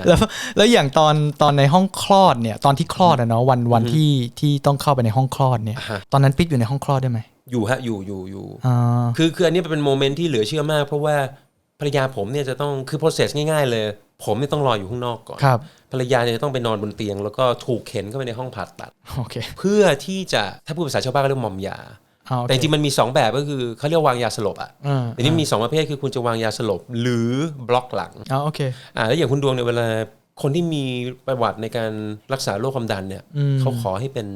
นะแล้วแล้วอย่างตอนตอนในห้องคลอดเนี่ย ตอนที่คลอดอะเนาะวันวันที่ที่ต้องเข้าไปในห้องคลอดเนี่ยอ่าฮะตอนนั้นปิ๊บอยู่ในห้องคลอดได้ไหมอยู่ฮะอยู่อยู่อยู่อ่าคือคืออันนี้เป็นโมเมนต์ที่เหลือเชื่อมาก เพราะว่าภรรยาผมเนี่ยจะต้องคือ process ง่ายๆ เลย ผมเนี่ยต้องรออยู่ข้างนอกก่อนครับภรรยาเนี่ยจะต้องไปนอนบนเตียง แล้วก็ถูกเข็นเข้าไปในห้องผ่าตัดโอเคเพื่อที่จะถ้าพูดภาษาชาวบ้านก็เรียกมอมยาเอาโอเค แต่จริงๆมันมี 2 แบบก็คือเขาเรียกวางยาสลบอะอ่าแต่นี่มี 2 ประเภทคือคุณจะวางยาสลบ หรือบล็อกหลังเอาโอเคอ่าแล้วอย่างคุณดวงเนี่ยเวลาคนที่มีประวัติในการรักษาโรคความดันเนี่ยอืมเขาขอให้เป็น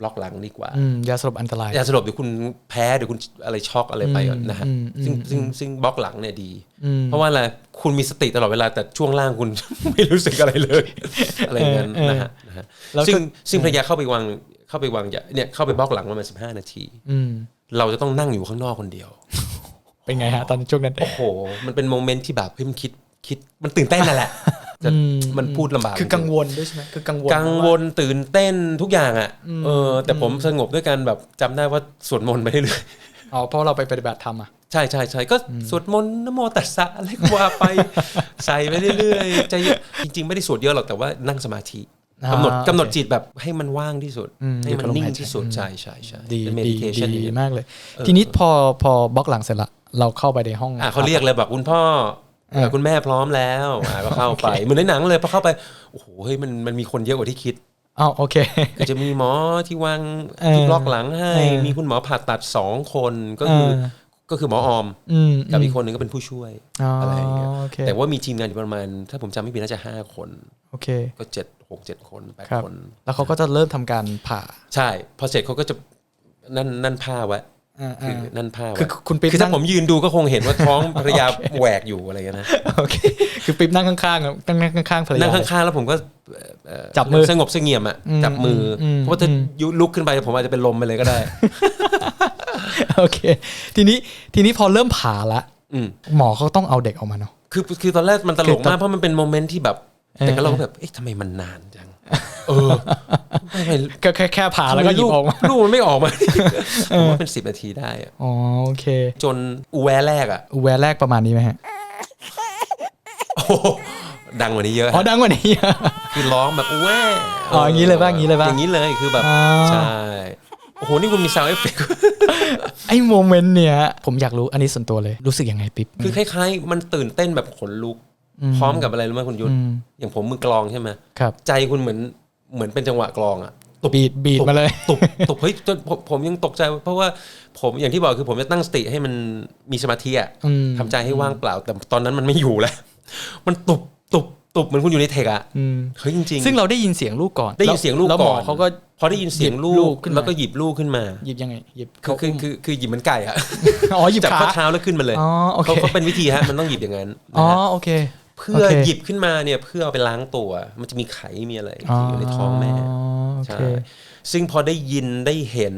บล็อกหลังดีกว่าอืมยาสลบอันตรายยาสลบเดี๋ยวคุณแพ้เดี๋ยวคุณอะไรช็อกอะไรไปก่อนนะฮะอืมอืมซึ่งซึ่งซึ่งบล็อกหลังเนี่ยดีอืมเพราะว่าอะไรคุณมีสติตลอดเวลาแต่ช่วงล่างคุณไม่รู้สึกอะไรเลย อะไรอย่างนั้นเออนะฮะนะฮะแล้วก็ซึ่งซึ่งภรรยาเข้าไปวาง เข้าไปวางยาเนี่ยเข้าไปบล็อกหลังประมาณสิบห้านาทีอืมเราจะต้องนั่งอยู่ข้างนอกคนเดียว เป็นไงฮะ ตอนช่วงนั้น โอ้โห มันเป็นโมเมนต์ที่แบบเฮ้ยมันคิดคิดมันตื่นเต้นนั่นแหละจะอืมมันพูดลำบากคือกังวลด้วยใช่ไหมคือกังวลกังวลตื่นเต้นทุกอย่างอะเออ แต่ผมสงบด้วยการแบบจำได้ว่าสวดมนต์ไปเรื่อยอ๋อเพราะเราไปปฏิบัติธรรมอะๆใช่ใช่ใช่ก็สวดมนต์นะโมตัสสะอะไรก็ว่าไป ใส่ไปเรื่อยๆใจเย็นจริง ๆ ไม่ได้สวดเยอะหรอกแต่ว่านั่งสมาธิอ่า กำหนดโอเคกำหนดจิตแบบให้มันว่างที่สุดอืมให้มันอยู่กับลมนิ่งหายใจที่สุดอืมใช่ใช่ใช่ดีเป็นดี meditation ดีอย่างเงี้ยมากเลย ทีนี้พอพอบล็อกหลังเสร็จละ เราเข้าไปในห้องอะเขาเรียกเลยแบบคุณพ่อเอ่อคุณแม่พร้อมแล้วอะก็เข้าไปเหมือนในหนังเลยพอเข้าไปโอ้โหเฮ้ยมันมันมีคนเยอะกว่าที่คิดอ้าวโอเคก็จะมีหมอที่วางเออที่บล็อกหลังให้เออมีคุณหมอผ่าตัดสองคนก็คือเออก็คือหมอออมอืมกับอีกคนหนึงก็เป็นผู้ช่วยอ๋ออะไรอย่างเงี้ยโอเคแต่ว่ามีทีมงานอยู่ประมาณ ถ้าผมจำไม่ผิดน่าจะห้าคนโอเคก็เจ็ด หกเจ็ดคนแปดครับคน แล้วเขาก็จะเริ่มทำการผ่า ใช่ พอเสร็จเขาก็จะนั่นนั่นผ้าไว้อ่าคืออ่านั่นผ้าคือไว้คุณปิ๊บคือถ้านั่งผมยืนดูก็คงเห็นว่าท้องภรรยาแหวกอยู่อะไรอย่างเงี้ยนะโอเคคือปิ๊บนั่งข้างๆอะนั่งนั่งข้างๆภรรยานั่งข้างๆแล้วผมก็เอ่อจับมือสงบเสงี่ยมอะอืมจับมืออมเพราะว่าถ้าอืมยุลุกขึ้นไปผมอาจจะเป็นลมไปเลยก็ได้โอเค ทีนี้ทีนี้พอเริ่มผ่าละอืมหมอเขาต้องเอาเด็กออกมาเนาะคือคือตอนแรกมันตลกคือตอนมากเพราะมันเป็นโมเมนต์ที่แบบเออ แต่ก็เราก็แบบ เอ๊ะทำไมมันนานจัง เออทำไมก็แค่แค่ผ่าแล้วก็หยิบออกมาลูกมันไม่ออกมาผมว่าเป็นสิบนาทีได้อะอ๋อโอเค จนอูแวแรกอะอุแวร์แรกประมาณนี้ไหมฮะโอ้โหดังกว่านี้เยอะอ๋อดังกว่านี้คือร้องแบบอูแวอ๋ออย่างนี้เลยป่ะอย่างนี้เลยป่ะอย่างนี้เลยคือแบบอ๋อใช่โอ้โห นี่คุณมีซาวเอฟเฟกไอ้โมเมนต์เนี้ยผมอยากรู้อันนี้ส่วนตัวเลย รู้สึกยังไงปิ๊บ คือคล้ายๆ มันตื่นเต้นแบบขนลุก พร้อมกับอะไรรู้ไหมคุณยุทธอืมอย่างผมมือกลองใช่ไหมครับ ใจคุณเหมือนเหมือนเป็นจังหวะกลองอะบีดบีดมาเลยตุบตุบเฮ้ยจนผมผมยังตกใจ เพราะว่าผมอย่างที่บอกคือผมจะตั้งสติให้มันมีสมาธิอะอืมทำใจให้ว่างเปล่า แต่ตอนนั้นมันไม่อยู่แล้ว มันตุบตุบตุบเหมือนคุณอยู่ในเทคอะอืมเฮ้ยจริงๆซึ่งเราได้ยินเสียงลูกก่อนได้ยินเสียงลูกแล้วหมก่ออนเขาก็พอได้ยินเสียงลูหยิบลูกกขึ้นมาแล้วก็หยิบลูกขึ้นมา หยิบยังไงหยิบคือคือคือคือหยิบเหมือนไก่อะอ๋อหยิบจับขาข้อเท้าแล้วขึ้นมาเลยอ๋อโอเคเขาเขาเป็นวิธีฮะมันต้องหยิบอย่างนั้นอ๋นะอฮะโอเค เพื่อโอเคหยิบขึ้นมาเนี่ยเพื่อเอาไปล้างตัว มันจะมีไขมีอะไรที่อยู่ในท้องแม่โอใช่เคซึ่งพอได้ยินได้เห็น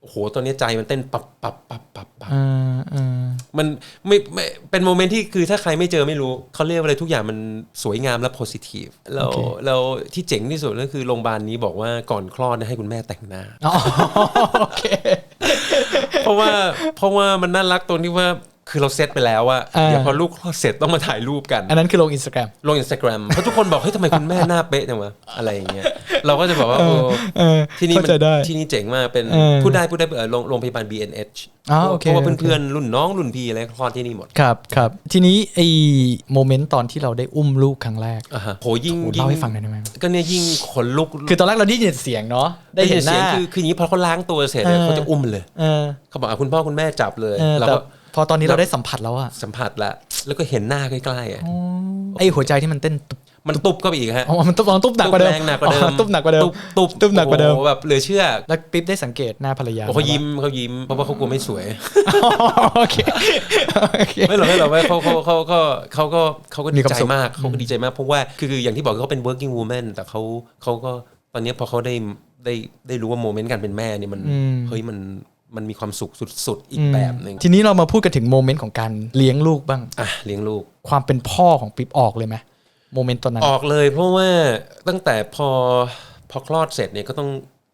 โอ้โห ตอนนี้ใจมันเต้นปับปับปับปับปับอ่าอ่ามันไม่ไม่เป็นโมเมนต์ที่คือถ้าใครไม่เจอไม่รู้ เขาเรียกว่าอะไรทุกอย่างมันสวยงามและโพสิทีฟแล้วแล้วที่เจ๋งที่สุดก็คือโรงพยาบาลนี้บอกว่าก่อนคลอดเนี่ยให้คุณแม่แต่งหน้าอ๋อโอเค เพราะว่าเพราะว่ามันน่ารักตรงที่ว่า คือเราเซตไปแล้วว่าอ่าเดี๋ยวพอลูกคลอดเสร็จต้องมาถ่ายรูปกัน อันนั้นคือลงอินสตาแกรม ลงอินสตาแกรมเพราะทุกคนบอกเฮ้ยทำไมคุณแม่หน้าเป๊ะจังวะอะไรอย่างเงี้ยเราก็จะบอกว่าเอโอ้อเออที่นี่เข้ามันใจได้ที่นี่เจ๋งมากเป็นเออพูดได้พูดได้เออโรงโรงพยาบาล BNH อ๋อโอเค เพราะว่าโอเคเพื่อนๆรุ่นน้องรุ่นพี่อะไรคลอดที่นี่หมดครับครับ ทีนี้ไอ้โมเมนต์ตอนที่เราได้อุ้มลูกครั้งแรกอ่าฮะโหยิ่งโหยิ่เล่าให้ฟังหน่อยได้ไหม ก็เนี่ยยิ่งขนลุกคือตอนแรกเราได้ยินเสียงเนาะได้เห็นหสียน้างคือคืออย่างนี้พอเขาล้างตัวเสร็จเนี่ยเออ เขาจะอุ้มเลย เออ เขาบอกอะคุณพ่อคุณแม่จับเลยเออเราแต่ก็ พอตอนนี้เราได้สัมผัสแล้วอะสัมผัสละแล้วก็เห็นหน้าใกล้ๆอะไอ้หัวใจที่มันเต้นตุ๊บมันตุบก็ไปอีกฮะอ๋อมันตุ๊บอ๋อตุ๊บหนักกว่าเดิมแรงหนักกว่าเดิอ๋มอตุ๊บหนักกว่าเดิมตุบตุบตุ๊บหนักกว่าเดิมโอ้โแบบเหลือเชื่อแล้วปิ๊บได้สังเกตหน้าภรรยาโอ้เขายิ้มเขายิ้มเพราะว่าเขากลัวไม่สวยอ๋อโอเคโอเคไม่หรอกไม่หรอกไม่เขาเขาเขาก็เขาก็เขาก็มีดีความใจสุขมากเขาก็ดีใจมากเพราะว่าคือคืออย่างที่บอกเขาเป็น working woman แต่เขาเขาก็ตอนนี้พอเขาได้ได้ได้รู้ว่าโมเมนต์การเป็นแม่เนี่ยมันเฮ้ยมัน มันมีความสุขสุดๆ อีกแบบหนึ่งทีนี้เรามาพูดกันถึงโมเมนต์ของการเลี้ยงลูกบ้างอะเลี้ยงลูก ความเป็นพ่อของปิ๊บออกเลยไหมโมเมนต์ตอนนั้นออกเลยเพราะว่าตั้งแต่พอพอคลอดเสร็จเนี่ยก็ต้อง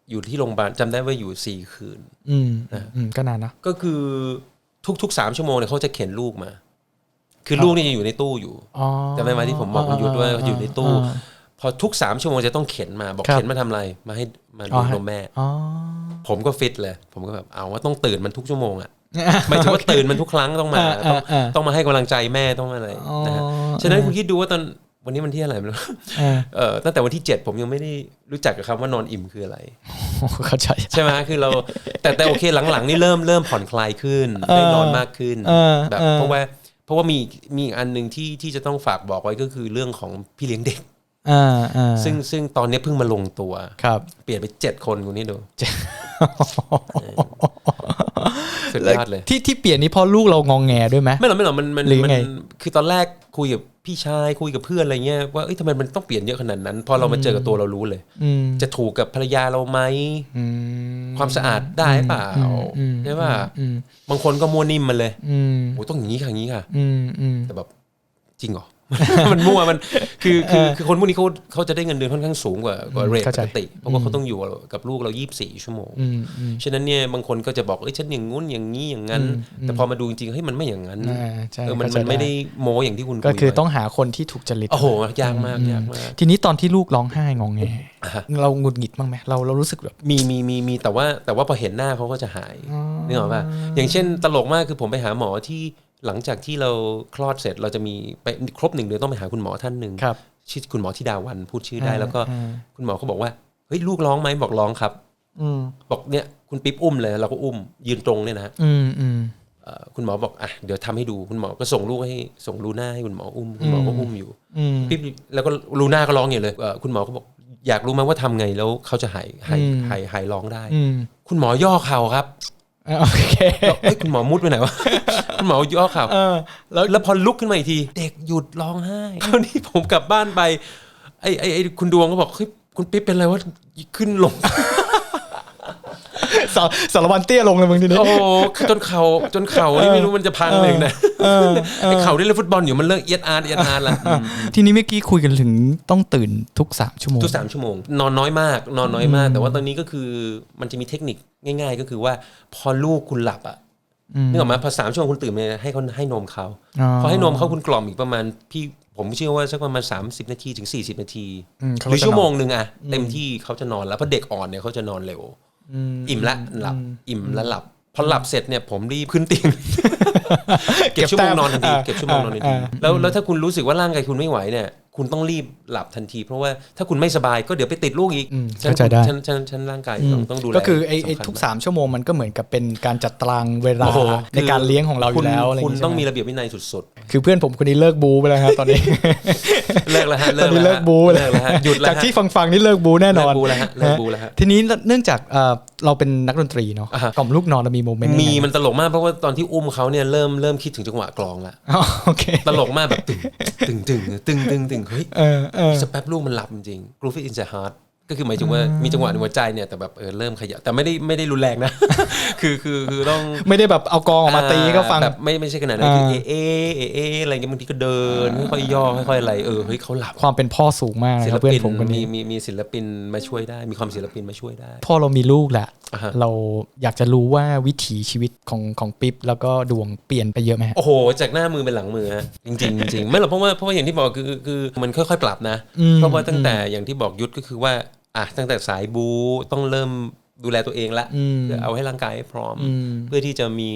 อยู่ที่โรงพยาบาลจำได้ว่าอยู่สี่คืน อืมอืมก็นานนะก็คือทุกๆสามชั่วโมงเนี่ยเขาจะเข็นลูกมา คือลูกนี่ยังอยู่ในตู้อยู่อ๋อจำได้ไหมที่ผมบอกคุณยุทธว่าเขาอยู่ในตู้อ่า พอทุกสามชั่วโมงจะต้องเข็นมาบอกครับ เข็นมาทำอะไร มาให้มาอ๋ดูอให้นมแม่ อ๋อ ผมก็ฟิตเลย ผมก็แบบเอาว่าต้องตื่นมันทุกชั่วโมงอะหมายถึงว่าตื่นมันทุกครั้งต้องมาอ่าต้องอ่าต้องมาให้กำลังใจแม่ต้องอะไรอ๋อนะฮะฉะนั้นคุณคิดดูว่าตอนวันนี้มันที่อะไรไม่รู้อ่าเออตั้งแต่วันที่7ผมยังไม่ได้รู้จักกับคำว่านอนอิ่มคืออะไร เข้าใจ ใช่ไหมคือเราแต่แต่โอเคหลังๆนี่เริ่มเริ่มผ่อนคลายขึ้นได้นอนมากขึ้นเออแบบเออ เพราะว่าเพราะว่ามีมีอีกอันหนึ่งที่ที่จะต้องฝากบอกไว้ก็คือเรื่องของพี่เลี้ยงเด็กอ่าอ่า ซึ่งซึ่งตอนนี้เพิ่งมาลงตัวครับ เปลี่ยนไปเจ็ดคนคุณนี่ดูสุดยอดเลยที่ที่เปลี่ยนนี่เพราะลูกเรางองแงด้วยไหมไม่หรอกไม่หรอกมันมันหรือยัมังไงคือตอนแรกคุยกับพี่ชายคุยกับเพื่อนอะไรเงี้ยว่าเอ้ยทำไมมันต้องเปลี่ยนเยอะขนาดนั้น พอเรามาเจอกับตัวเรารู้เลยอืมจะถูกกับภรรยาเราไหมอืมความสะอาดได้เปล่าอืมใช่ป่ะอืมบางคนก็มัวนิ่มมาเลยอืมโอ้ต้องอย่างนี้ค่ะอย่างนี้ค่ะอืมอืมแต่แบบจริงเหรอ มันมั่วมันคือคือคือคนพวกนี้เขาเขาจะได้เงินเดือนค่อนข้างสูงกว่ากว่าเรทเข้าปใจกติเพราะว่าเขาต้องอยู่กับลูกเรา 24 ชั่วโมงอืมอืมฉะนั้นเนี่ยบางคนก็จะบอกเอ้ยฉันอย่างงู้นอย่างนี้อย่างนั้น แต่พอมาดูจริงๆเฮ้ยมันไม่อย่างนั้นอ่าใช่เออมันเข้าใจมันไม่ได้โมอย่างที่คุณก็คือคุยไว้ต้องหาคนที่ถูกจริตโอ้โหยากมากยากมากทีนี้ตอนที่ลูกร้องไห้งองแงอ่าฮะเราหงุดหงิดบ้างไหมเราเรารู้สึกแบบมีมีมีมีแต่ว่าแต่ว่าพอเห็นหน้าเขาก็จะหายนึกออกป่ะอย่างเช่นตลกมากคือผมไปหาหมอที่ หลังจากที่เราคลอดเสร็จเราจะมีไปครบหนึ่งเดือนต้องไปหาคุณหมอท่านหนึ่งครับชื่อคุณหมอที่ดาวันพูดชื่อได้อ่าแล้วก็อ่าคุณหมอเขาบอกว่าเฮ้ยลูกร้องไหมบอกร้องครับ อืมบอกเนี่ยคุณปิ๊บอุ้มเลยเราก็อุ้มยืนตรงเนี่ยนะฮะอืมอืมเอ่อคุณหมอบอกอะเดี๋ยวทำให้ดูคุณหมอก็ส่งลูกให้ส่งลูน่าให้คุณหมออุ้มคุณหมอก็อุ้มอยู่อืมปิ๊บแล้วก็ลูน่าก็ร้องอยู่เลยเอ่อคุณหมอก็บอกอยากรู้ไหมว่าทำไงแล้วเขาจะหายหายอืมหายหายร้องได้อืมคุณหมอย่อเข่าครับอ่า โอเคแล้วเอ้ยคุณหมอมุดไปไหนวะคุณหมอย่อเข่าเออแล้วแล้วพอลุกขึ้นมาอีกที เด็กหยุดร้องไห้คราวนี้ผมกลับบ้านไปไอ้ไอ้ไอ้คุณดวงก็บอกเฮ้ยคุณปิ๊บเป็นอะไรวะขึ้นลง สารสารวันเตี้ยลงเลยมึงทีนี้ โอ้โหคือจนเข่าจนเข่านี่ไม่รู้มันจะพังเลยนะไอ้เข่าที่เล่นฟุตบอลอยู่มันเลิกเอียดอาร์ตเอียดอาร์ตละอืมทีนี้เมื่อกี้คุยกันถึงต้องตื่นทุกสามชั่วโมงทุกสามชั่วโมง นอนน้อยมาก นอนน้อยมาก แต่ว่าตอนนี้ก็คือมันจะมีเทคนิคง่าย ๆ ก็คือว่าพอลูกคุณหลับอะอืมนึกออกไหมพอสามชั่วโมงคุณตื่นมาให้เขาให้นมเขาอ๋อพอให้นมเขาคุณกล่อมอีกประมาณพี่ผมเชื่อว่าสักประมาณ 30 นาทีถึง 40 นาทีอืมเขาหก็รือจะชั่วโมงนนหนึ่งอะเต็มที่เขาจะนอนแล้วเพราะเด็กอ่อนเนี่ยเขาจะนอนเร็ว อืมอิ่มละหลับอิ่มแล้วหลับพอหลับเสร็จเนี่ยผมรีบขึ้นเตียงเก็บชั่วโมงนอนทันทีอ่าเก็บชั่วโมงนอนทันทีอ่าแล้วแล้วถ้าคุณรู้สึกว่าร่างกายคุณไม่ไหวเนี่ย คุณต้องรีบหลับทันที เพราะว่าถ้าคุณไม่สบายก็เดี๋ยวไปติดลูกอีกอืมฉันเข้าใจได้ฉันฉันฉันร่างกายต้องต้องดูแลก็คือไอ้ไอ้สำคัญทุกมากสามชั่วโมงมันก็เหมือนกับเป็นการจัดตารางเวลาโอ้โหในการเลี้ยงของเราอคุยู่ณแล้วอะไรอย่างคุณงี้ต้องใช่ไหมีระเบียบวินัยสุดคือเพื่อนผมคนนี้เลิกบูไปแล้วครับตอนนี้ๆเลิกแล้วฮะตอนนี้เลิกบูเลิกแล้วฮะหยุดแล้วจากฮะที่ฟังฟังๆนี่เลิกบูแน่นอนเลิกบูแล้วฮะเลิกบูแล้วฮะทีนี้เนื่องจาก เอ่อเราเป็นนักดนตรีเนาะอ่าฮะกล่อมลูกนอนเรามีโมเมนต์มียังไงมันตลกมากเพราะว่าตอนที่อุ้มเขาเนี่ยเริ่มเริ่มคิดถึงจังหวะกลองละอ๋อโอเคตลกมากแบบตึงตึงตึงตึงตึงตึงเฮ้ยเออเออสักแป๊บลูกมันหลับจริงๆ groove it in the heart ก็คือหมายถึงว่ามีจังหวะในหัวใจเนี่ยแต่แบบเออเริ่มขยับแต่ไม่ได้ไม่ได้รุนแรงนะ คือคือคือต้องไม่ได้แบบเอากองออกมาตีก็ฟังแบบไม่ไม่ใช่ขนาดนั้นคืออ่าเอเอเอเออะไรเงี้ยบางทีก็เดินค่อยๆย่อค่อยๆอะไรเออเฮ้ยเขาหลับความเป็นพ่อสูงมากนะศิคลรับเพื่อปินนผมคนมีนี้มีมีศิลปินมาช่วยได้ มีความศิลปินมาช่วยได้ พ่อเรามีลูกแหละอ่าฮะเราอยากจะรู้ว่าวิถีชีวิตของของปิ๊บแล้วก็ดวงเปลี่ยนไปเยอะไหมฮะโอ้โห จากหน้ามือเป็นหลังมือฮะจริงๆจริงๆไม่หรอกเพราะว่าเพราะว่าอย่างที่บอกคือคือมันค่อยๆ ปรับนะอืมเพราะว่าตั้งแต่อย่างที่บอกยุทธก็คือว่า อะตั้งแต่สายบูต้องเริ่มดูแลตัวเองละอืมเพื่อเอาให้ร่างกายให้พร้อมอืมเพื่อที่จะมี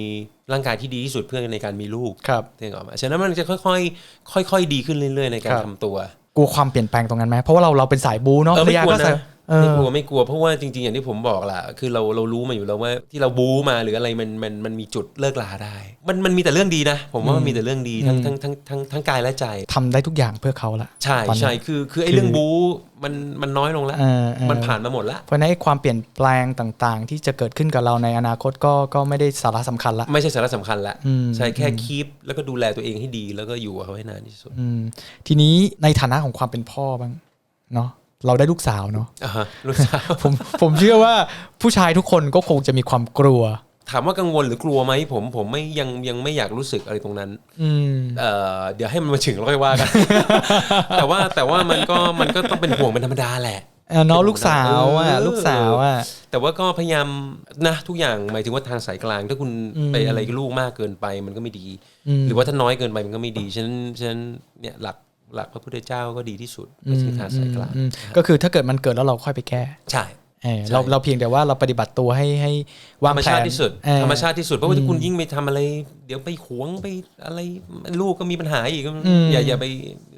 ร่างกายที่ดีที่สุดเพื่อในการมีลูกครับเองออกมาฉะนั้นมันจะค่อยๆค่อย ๆ ดีขึ้นเรื่อย ๆ ในการครับทำตัว กลัวความเปลี่ยนแปลงตรงนั้นไหมเพราะว่าเราเราเป็นสายบูเนาะเออไม่ภรรยากลัวก็ใส่นะเออ ไม่กลัวไม่กลัวเพราะว่าจริง ๆ อย่างที่ผมบอกแหละคือเราเรารู้มาอยู่แล้วว่าที่เราบู๊มาหรืออะไรมันมันมันมีจุดเลิกลาได้ มันมันมีแต่เรื่องดีนะ ผมว่ามันมีแต่เรื่องดีทั้งทั้งทั้งทั้งทั้งกายและใจทำได้ทุกอย่างเพื่อเขาละใช่ตอนนี้ใช่คือคือไอ้เรื่องบู๊มันมันน้อยลงแล้วเออเออมันผ่านมาหมดแล้วเพราะฉะนั้นไอ้ความเปลี่ยนแปลงต่างๆ ที่จะเกิดขึ้นกับเราในอนาคตก็ก็ไม่ได้สาระสำคัญละไม่ใช่สาระสำคัญละอืมใช่แค่คีปแล้วก็ดูแลตัวเองให้ดีแล้วก็อยู่กับเขาให้นานที่สุดอืมทีนี้ในฐานะของความเป็นพ่อบ้างเนาะ เราได้ลูกสาวเนาะอ่าฮะลูกสาวผมผมเชื่อว่าผู้ชายทุกคนก็คงจะมีความกลัว ถามว่ากังวลหรือกลัวไหมผมผมไม่ยังยังไม่อยากรู้สึกอะไรตรงนั้น อืมเอ่อเดี๋ยวให้มันมาถึงแล้วค่อยว่ากัน แต่ว่าแต่ว่ามันก็มันก็ต้องเป็นห่วงเป็นธรรมดาแหละเออเนาะลูกสาวอะเออลูกสาวอะแต่ว่าก็พยายามนะทุกอย่างหมายถึงว่าทางสายกลาง ถ้าคุณอืมไปอะไรกับลูกมากเกินไปมันก็ไม่ดีอืมหรือว่าถ้าน้อยเกินไปมันก็ไม่ดีฉะนั้นฉะนั้นเนี่ยหลัก หลักพระพุทธเจ้าก็ดีที่สุดก็คือทางสายกลางอืมก็คือถ้าเกิดมันเกิดแล้วเราค่อยไปแก้ใช่เออใช่เราเราเพียงแต่ว่าเราปฏิบัติตัวให้ให้วาธงรรมแผชาตินที่สุดเออธรรมชาติที่สุดเพราะว่าถ้าคุณยิ่งไปทำอะไร เดี๋ยวไปหวงไปอะไรลูกก็มีปัญหาอีกอย่าอย่าไป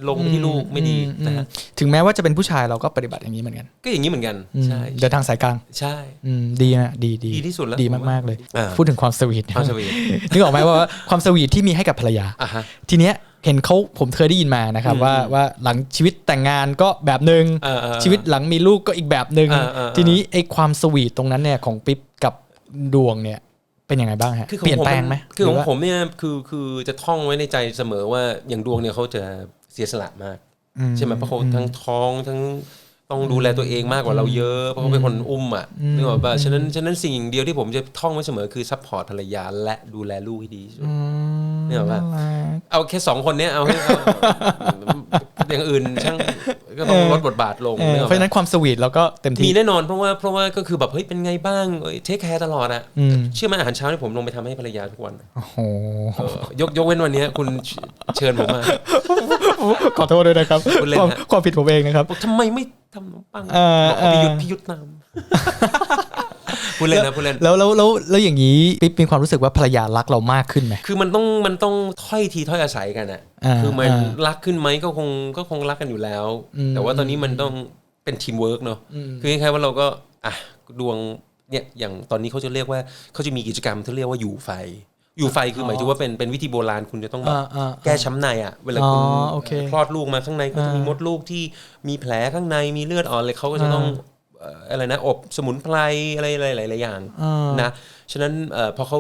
ลงไปที่ลูกไม่ดีอืนะฮะถึงแม้ว่าจะเป็นผู้ชายเราก็ปฏิบัติอย่างนี้เหมือนกัน ก็อย่างนี้เหมือนกันอืมใช่เดินทางสายกลางใช่อืมดีนะดีดีดีที่สุดแล้วดีผมว่ามากๆเลยอ่าพูดถึงความสวีทความสวีทนึกออกไหมว่าความสวีทที่มีให้กับภรรยาอะฮะทีเนี้ย เห็นเขาผมเคยได้ยินมานะครับอืมว่าว่าหลังชีวิตแต่งงานก็แบบหนึ่งเออเออชีวิตหลังมีลูกก็อีกแบบหนึ่งเออเออเออทีนี้ไอ้ความสวีทตรงนั้นเนี่ยของปิ๊บกับดวงเนี่ยเป็นยังไงบ้างฮะคือขอเปลี่ยนผมแปลงไหมคือของหรืว่าผมเนี่ยคือคือจะท่องไว้ในใจเสมอว่าอย่างดวงเนี่ยเขาจะเสียสละมากอืใช่ไหมเพราะเขาทั้งท้องทั้ง ต้องดูแลตัวเองมากกว่าเราเยอะ เพราะเขาเป็นคนอุ้มอะนึกออกป่ะฉะนั้นฉะนั้นสิ่งเดียวที่ผมจะท่องไว้เสมอคือซัพพอร์ตภรรยาและดูแลลูกให้ดีที่สุดอืมนึกออกปะน่ารักเอาแค่สองคนเนี้ยเอาให้เอาอย่างอื่นช่างก็ต้องลดบทบาทลงเออนึกออกเพราะฉะปะนั้นความสวีทเราก็เต็มมีที่แน่นอนเพราะว่าเพราะว่าก็คือแบบเฮ้ยเป็นไงบ้างเทคแคร์ตลอดอะอืมเชื่อไหมอาหารเช้าที่ผมลงไปทำให้ภรรยาทุกวันโอ้โหเออยกยกเว้นวันเนี้ยคุณเชิญผมมาขอโทษด้วยนะครับพูดเล่นความฮะความผิดผมเองนะครับบอกทำไมไม่ ทำขนมปังเออบอกว่าพี่ยุทธเออพี่ยุทธนำพูดเล่นนะพูดเล่นแล้วแล้วแล้วแล้วอย่างนี้ปิ๊บมีความรู้สึกว่าภรรยารักเรามากขึ้นไหมคือมันต้องมันต้องถ้อยทีถ้อยอาศัยกันอะอ่าคือมันอ่ารักขึ้นไหมก็คงก็คงรักกันอยู่แล้วอืมแต่ว่าตอนนี้มันต้องเป็นทีมเวิร์กเนาะอืมคือคล้ายๆว่าเราก็อะดวงเนี่ยอย่างตอนนี้เขาจะเรียกว่าเขาจะมีกิจกรรมที่เรียกว่าอยู่ไฟ อยู่ไฟคือหมายถึงว่าเป็นเป็นวิธีโบราณคุณจะต้องแบบอ่าอ่าแก้ช้ำในอะเวลาคุณอ๋อโอเคคลอดลูกมาข้างในก็จะมีอ่ามดลูกที่มีแผลข้างในมีเลือดออกเลยเขาก็จะต้องเอ่ออะไรนะอบสมุนไพรอะไรอะไรหลายๆอย่างอ่านะฉะนั้นเอ่อพอเขา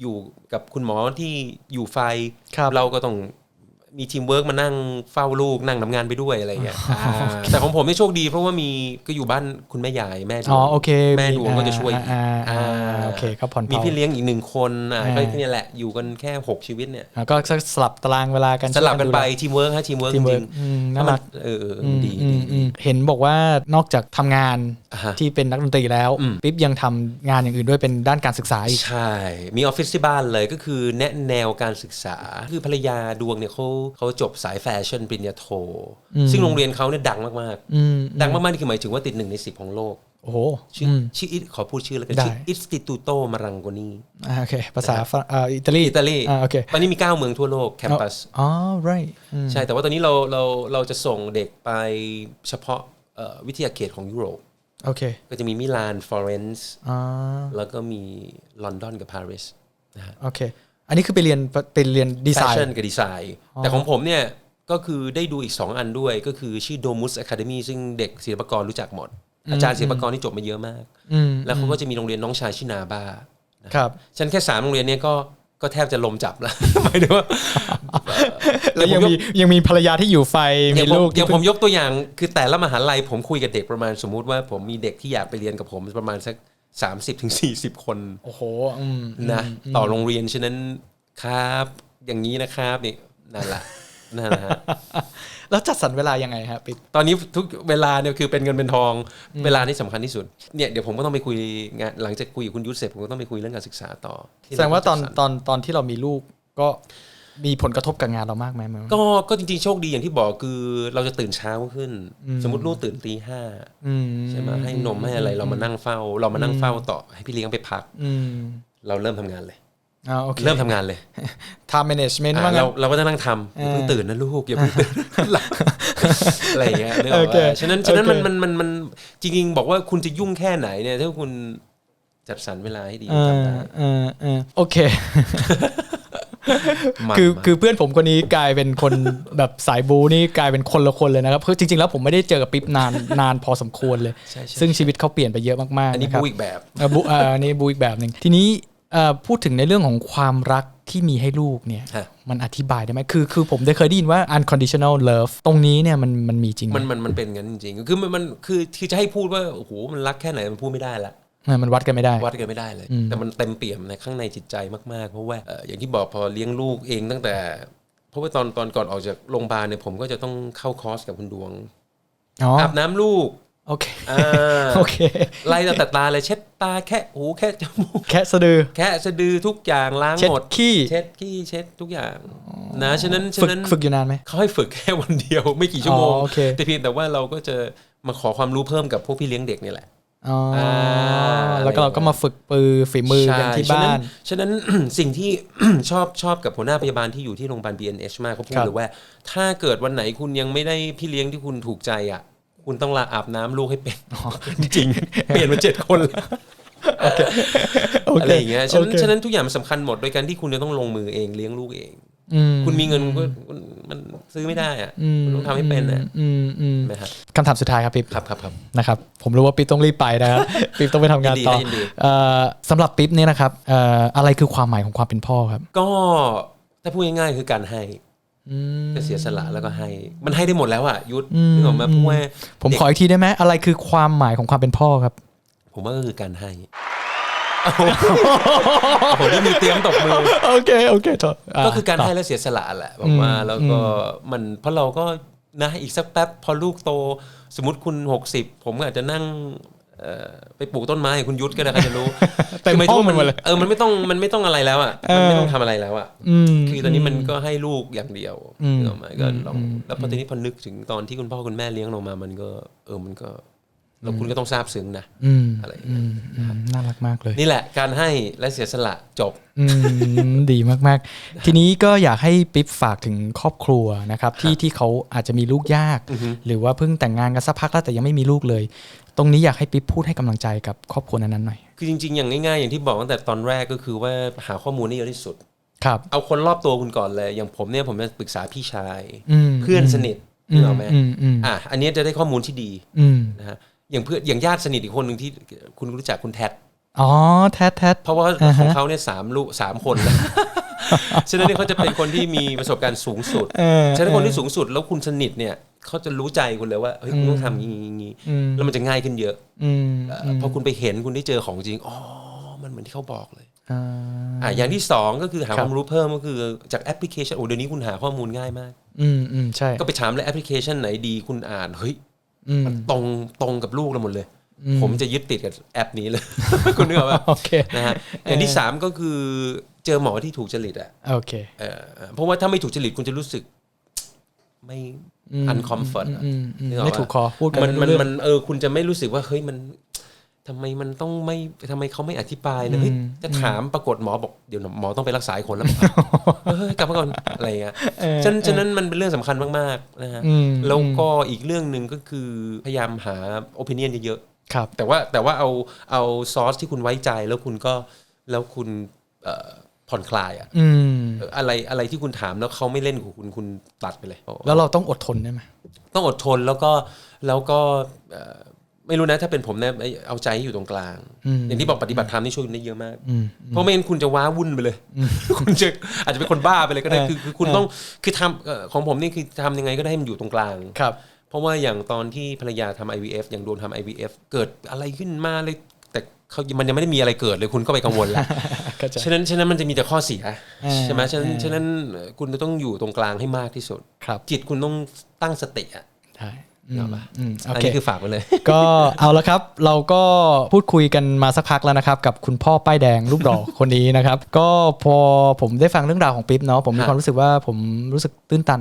อยู่กับคุณหมอที่อยู่ไฟ ครับ เราก็ต้อง มีทีมเวิร์กมานั่งเฝ้าลูกนั่งทำงานไปด้วยอะไรอย่างเงี้ยอ่าแต่ของผมนี่โชคดีเพราะว่ามีก็อยู่บ้านคุณแม่ยายแม่ดวอ๋องโอเคแม่ดวงก็จะช่วยอ่าอ่าอ่าอ่าโอเคก็ผ่อนมีเผาพี่เลี้ยงอีกหนึ่งคนอะอ่าก็เนี่ยแหละอยู่กันแค่หกชีวิตเนี่ยอ่าก็สลับตารางเวลากันสลับกันไปช่วยทีมเวิร์กฮะทีมเวิร์กทีจมเวิริร์งกอืมๆน่ารักเออเออเออือมดีอืดีมอืมเห็นบอกว่านอกจากทำงานอ่าฮะที่เป็นนักดนตรีแล้วอืมปิ๊บยังทำงานอย่างอื่นด้วยเป็นด้านการศึกษาอีกใช่มีออฟฟิศที่บ้านเลยก็คือแนะแนวการศึกษาคือภรรยาดวงเนี่ยเขาเขาจบสายแฟชั่นปริญญาโท ซึ่งโรงเรียนเขาเนี่ยดังมากอืมๆดังมากๆนี่คือหมายถึงว่าติดหนึ่งในสิบของโลกโอ้โหชื่ออือมชื่ออิขอพูดชื่อแล้วกันได้ชื่อ Istituto Marangoni อ่าโอเค ภาษาฝรั่งอ่าอิตาลีอิตาลีอ่าโอเคตอนนี้มี 9 เมืองทั่วโลกแคมปัสอ๋อ right อืมใช่ แต่ว่าตอนนี้เราเราเราจะส่งเด็กไปเฉพาะเอ่อวิทยาเขตของยุโรปโอเค ก็จะมีมิลาน ฟลอเรนซ์อ่าแล้วก็มีลอนดอนกับปารีสนะฮะโอเค อันนี้คือไปเรียนไปเรียนดีแฟไซน์ ชั่นกับดีไซน์ แต่ของผมเนี่ย ก็คือได้ดูอีก 2 อันด้วยก็คือชื่อ Domus Academy ซึ่งเด็กศิลปากรรู้จักหมด อาจารย์ศิลปากรที่จบมาเยอะมาก อืมแล้วเขาก็จะมีโรงเรียนน้องชายชื่อนาบานะครับ ฉันแค่สามโรงเรียนเนี้ก็ก็แทบจะลมจับแล้วหมายถึงว่าแล้วยังมียังมีภรรยาที่อยู่ไฟอมีย่างผมลูกอที่ย่างเพิ่ผงมยกตัวอย่างคือแต่ละมหาลัยผมคุยกับเด็กประมาณสมมุติว่าผมมีเด็กที่อยากไปเรียนกับผมประมาณสัก 30-40ถึง40 คนโอ้โหอืมนะต่อโรงเรียนฉะนั้นครับ อย่างนี้นะครับนี่นั่นแหละนั่นแหละฮะแล้วจัดสรรเวลายังไงฮะปิ๊บตอนนี้ทุกเวลาเนี่ยคือเป็นเงินเป็นทองเวลานี่สำคัญที่สุดเนี่ยเดี๋ยวผมก็ต้องไปคุยงานหลังจากคุยกับคุณยุทธเสร็จผมก็ต้องไปคุยเรื่องการศึกษาต่อแสดงว่าตอนตอนตอนที่เรามีลูกก็ มีผลกระทบกับงานเรามากไหมมั้งก็ก็จริงๆ โชคดีอย่างที่บอกคือเราจะตื่นเช้าขึ้น สมมติลูกตื่นตีห้าอืมใช่ไหมให้นมให้อะไรเรามานั่งเฝ้า เรามานั่งเฝ้าต่อให้พี่เลี้ยงไปพักอืมเราเริ่มทำงานเลยอ่าโอเคเริ่มทำงานเลย time management อะว่างั้เรานเราก็จะนั่งทำอย่าเพิ่งตื่นนะลูกอย่าเพิ่งตื่นหลับอะไรอย่างเงี้ยนึกออกโอเคว่าฉะนั้นฉะนั้นโอเคมันมันมันมันจริงๆ บอกว่าคุณจะยุ่งแค่ไหนเนี่ยถ้าคุณจัดสรรเวลาให้ดีเอทำอได้เออเออโอเคมัน คือมากคือเพื่อนผมคนนี้กลายเป็นคนแบบสายบูนี่กลายเป็นคนละคนเลยนะครับคือจริงๆแล้วผมไม่ได้เจอกับปิ๊บนานนานพอสมควรเลยใช่ใช่ซึ่งชีวิตเขาเปลี่ยนไปเยอะมากๆอันนี้ะครับบูอีกแบบเอ่อบูเอ่ออันนี้บูอีกแบบหนึ่งทีนี้เอ่อพูดถึงในเรื่องของความรักที่มีให้ลูกเนี่ยฮะมันอธิบายได้ไหมคือคือผมได้เคยได้ยินว่า unconditional love ตรงนี้เนี่ยมันมันมีจริงไหมมันมันมันเป็นงั้นจริงๆคือมันมันคือคือจะให้พูดว่าโอ้โหมันรักแค่ไหนมันพูดไม่ได้ละเออ มันวัดกันไม่ได้ วัดกันไม่ได้เลย แต่มันเต็มเปี่ยมในข้างในจิตใจมากๆ เพราะว่าเอ่ออย่างที่บอกพอเลี้ยงลูกเองตั้งแต่ เพราะว่าตอนตอนก่อนออกจากโรงพยาบาลเนี่ยผมก็จะต้องเข้าคอร์สกับคุณดวงอ๋ออาบน้ำลูกโอเคอ่าโอเคไล่ตั้งแต่ตาเลยเช็ดตาแค่หูแค่จมูกแค่สะดือ แค่สะดือทุกอย่างล้างเช็ดหมดขี้เช็ดขี้เช็ดทุกอย่างนะฉะนั้นฉะฝึกนั้นฝึกอยู่นานไหมเขาให้ฝึกแค่วันเดียวไม่กี่ชั่วโมงอ๋อโอเคแต่เพียงแต่ว่าเราก็จะมาขอความรู้เพิ่มกับพวกพี่เลี้ยงเด็กนี่แหละ อ๋ออาอะไรแล้วก็เราก็มาฝึกปือฝีมือกันที่ใช่บ้าน ฉะนั้นสิ่งที่ชอบชอบกับหัวหน้าพยาบาลที่อยู่ที่โรงพยาบาล BNH มากเขาพูดครับเลยว่า ถ้าเกิดวันไหนคุณยังไม่ได้พี่เลี้ยงที่คุณถูกใจอะ คุณต้องลาอาบน้ำลูกให้เป็นจริงๆเปลี่ยนมาเจ็ดคนแล้วโอเคอะไรอย่างเงี้ยฉะนั้นโอเคฉะนั้นทุกอย่างมันสำคัญหมดโดยการที่คุณจะต้องลงมือเองเลี้ยงลูกเองอืคุณมีเงินก็คุณมัน ซื้อไม่ได้อะคุณต้องทำให้เป็นนะอืมอืมไหมครับคำถามสุดท้ายครับปิ๊บครับครับครับนะครับ ผมรู้ว่าปิ๊บต้องรีบไปนะครับปิ๊บต้องไปทำงานต่อยินดียินดีเอ่อสำหรับปิ๊บเนี่ยนะครับเอ่ออะไรคือความหมายของความเป็นพ่อครับ ก็ถ้าพูดง่ายๆคือการให้อืมจะเสียสละแล้วก็ให้ มันให้ได้หมดแล้วอะยุทธอืมนึกออกไหมาเพราะว่าผมขออีกทีได้ไหมอะไรคือความหมายของความเป็นพ่อครับ ผมว่าก็คือการให้ โอ้โหโอ้โหนี่มีเตรียมตบมือ โอเคโอเคต่อก็คือการให้และเสียสละแหละผมว่าแล้วก็มันเพราะเราก็นะอีกสักแป๊บพอลูกโต สมมติคุณ 60 ผมก็อาจจะนั่งเอ่อไปปลูกต้นไม้ให้คุณยุทธก็ได้ใครจะรู้เต็มคือหายห้ถึองว่าไปหมดเลยเออมันไม่ต้องมันไม่ต้องอะไรแล้วอะมันไม่ต้องทำอะไรแล้วอะอืมคือตอนนี้มันก็ให้ลูกอย่างเดียวอืมนึกออกไหมก็ลองแล้วพอทีนี้พอนึกถึงตอนที่คุณพ่อคุณแม่เลี้ยงเรามามันก็ เออมันก็ แล้วคุณก็ต้องซาบซึ้งนะอืมอะไรอย่างอืเงี้ยมอืมน่ารักมากเลย นี่แหละการให้และเสียสละจบอืมดีมากๆ ทีนี้ก็อยากให้ปิ๊บฝากถึงครอบครัวนะครับที่ที่เขาอาจจะมีลูกยาก หรือว่าเพิ่งแต่งงานกันสักพักแล้วแต่ยังไม่มีลูกเลย ตรงนี้อยากให้ปิ๊บพูดให้กำลังใจกับครอบครัวนั้นๆหน่อยคือจริง ๆ อย่างง่ายๆอย่างที่บอกตั้งแต่ตอนแรกก็คือว่าหาข้อมูลให้เยอะที่สุดครับเอาคนรอบตัวคุณก่อนเลย อย่างผมเนี่ยผมจะปรึกษาพี่ชายอืมเพื่อนสนิทอืนึกมออกไหมอืมอืมอะอันเนี้ยจะได้ข้อมูลที่ดีอืมนะฮะ อย่างเพื่อนอย่างญาติสนิทอีกคนหนึ่งที่คุณรู้จักคุณแท็ดอ๋อแทดแทดเพราะว่าอ่าฮะของเขาเนี่ยสามลูกสามคนแล้วฉะนั้นเนี่ยเขาจะเป็นคนที่มีประสบการณ์สูงสุดเออฉะนั้นคนที่สูงสุดแล้วคุณสนิทเนี่ยเขาจะรู้ใจคุณเลยว่าเฮ้ยคุณต้องทำอย่างนี้อย่างนี้อืมแล้วมันจะง่ายขึ้นเยอะอืมเอ่ออพอคุณไปเห็นคุณได้เจอของจริงอ๋อมันเหมือนที่เขาบอกเลยอ่าอะอย่างที่สองก็คือหาครัคบวามรู้เพิ่มก็คือจากแอปพลิเคชันโอ้เดี๋ยวนี้คุณหาข้อมูลง่ายมาก อืมอืมใช่ก็ไปถามเลยแอปพลิเคชันไหนดีคุณอ่านเฮ้ยอื มมันตรงตรงกับลูกเราหมดเลยอืมผมจะยึดติดกับแอปนี้เลย คุณนึกออกปะโอเคนะฮะอย่างที่สามก็คือเจอหมอที่ถูกจริตอะโอเคเออเพราะว่าถ้าไม่ถูกจริตคุณจะรู้สึกไม่อืมอันคอมฟอร์ตอืมอืมนึกออกปะไม่ถูกคอพูดกันมันไรู้มันเรื่องมันเออคุณจะไม่รู้สึกว่าเฮ้ยมัน ทำไมมันต้องไม่ทำไมเขาไม่อธิบายเลยเฮ้ยอืมจะถามปรากฏหมอบอกเดี๋ยวหมอต้องไปรักษาอีกคนแล้วบอกเฮ้ยกลับมาก่อนอะไรอย่างเงี้ยเออฉะนั้นฉะนั้นมันเป็นเรื่องสำคัญมากๆนะฮะอืมแล้วก็อีกเรื่องหนึ่งก็คือพยายามหาโอปิเนียนเยอะครับๆแต่ว่าแต่ว่าเอาเอาซอสที่คุณไว้ใจแล้วคุณก็แล้วคุณเอ่อผ่อนคลายอะอืมเอออะไรอะไรที่คุณถามแล้วเขาไม่เล่นกับคุณคุณตัดไปเลย แล้วเราต้องอดทนได้ไหมต้องอดทนแล้วก็แล้วก็เอ่อ ไม่รู้นะถ้าเป็นผมเนี่ยเอาใจให้อยู่ตรงกลางอืมอย่างที่บอกปฏิบัติธรรมนี่ช่วยคุณได้เยอะมากอืมเพราะไม่งั้นคุณจะว้าวุ่นไปเลย คุณจะอาจจะเป็นคนบ้าไปเลยก็ได้เออคือคือคุณเออต้องคือทำเอ่อของผมนี่คือทำยังไงก็ได้ให้มันอยู่ตรงกลางครับ เพราะว่าอย่างตอนที่ภรรยาทำ IVF อย่างโดนทำ IVF เกิดอะไรขึ้นมาเลย แต่เขามันยังไม่ได้มีอะไรเกิดเลยคุณก็ไปกังวลแล้วก็จะฉะนั้นฉะนั้นมันจะมีแต่ข้อเสียเออใช่ไหมฉะนั้นเออฉะนั้นเอ่อคุณจะต้องอยู่ตรงกลางให้มากที่สุดครับจิตคุณต้องตั้งสติอะ ใช่นึกออกปะอืมโออันเคนี้คือฝากไว้เลย ก็เอาละครับ เราก็พูดคุยกันมาสักพักแล้วนะครับ กับคุณพ่อป้ายแดงรูปหล่อคนนี้นะครับ ก็พอผมได้ฟังเรื่องราวของปิ๊บเนาะผมมีฮะความรู้สึกว่าผมรู้สึกตื้นตัน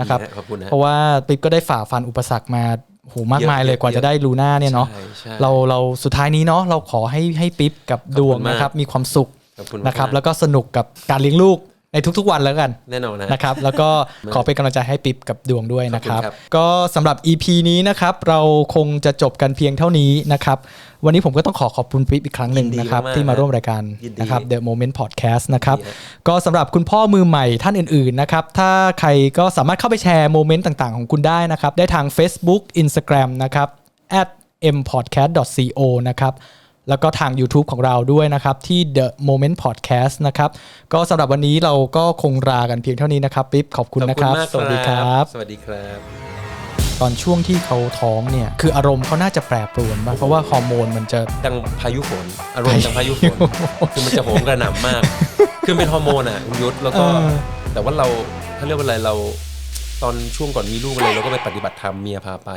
นะครับดีฮขอบคุณนะเพราะว่าปิ๊บก็ได้ฝ่าฟันอุปสรรคมาโหมากมายเลยเยอะกว่าจะได้ลูน่าเนี่ยเนาะใช่ใช่เราเราสุดท้ายนี้เนาะเราขอให้ให้ปิ๊บกับดวงขอบคุณมากนะครับ มีความสุขขอบคุณนะครับมากแล้วก็สนุกกับการเลี้ยงลูก ในทุกๆวันแล้วกันแน่นอนนะนะครับ แล้วก็ขอเป็นกำลังใจให้ปิ๊บกับดวงด้วยนะครับขอบคุณครับ ก็สำหรับ EP นี้นะครับ เราคงจะจบกันเพียงเท่านี้นะครับ วันนี้ผมก็ต้องขอขอบคุณปิ๊บอีกครั้งหนึ่งยินดีนะครับมากๆที่มาร่วมรายการยินดีนะครับ The Moment Podcast นะครับยินดีฮะก็สำหรับคุณพ่อมือใหม่ท่านอื่นๆนะครับ ถ้าใครก็สามารถเข้าไปแชร์โมเมนต์ต่างๆ ของคุณได้นะครับ ได้ทาง Facebook Instagram นะครับ at mpodcast.co นะครับ แล้วก็ทาง YouTube ของเราด้วยนะครับ ที่ The Moment Podcast นะครับ ก็สำหรับวันนี้เราก็คงลากันเพียงเท่านี้นะครับปิ๊บขอบคุณนะครับขอมากสวัสดีครับ สวัสดีครับ ตอนช่วงที่เขาท้องเนี่ย คืออารมณ์เขาน่าจะแปรปรวนบ้างเพราะว่าฮอร์โมนมันจะ ดังพายุฝนอารมณ์ดังพายุฝนคือมันจะโหมกระหน่ำมาก คือเป็นฮอร์โมนอะคุณยุทธแล้วก็เออแต่ว่าเราเขาเรียกว่าอะไรเราตอนช่วงก่อนมีลูกอะไรเราก็ไปปฏิบัติธรรมเมียพาไป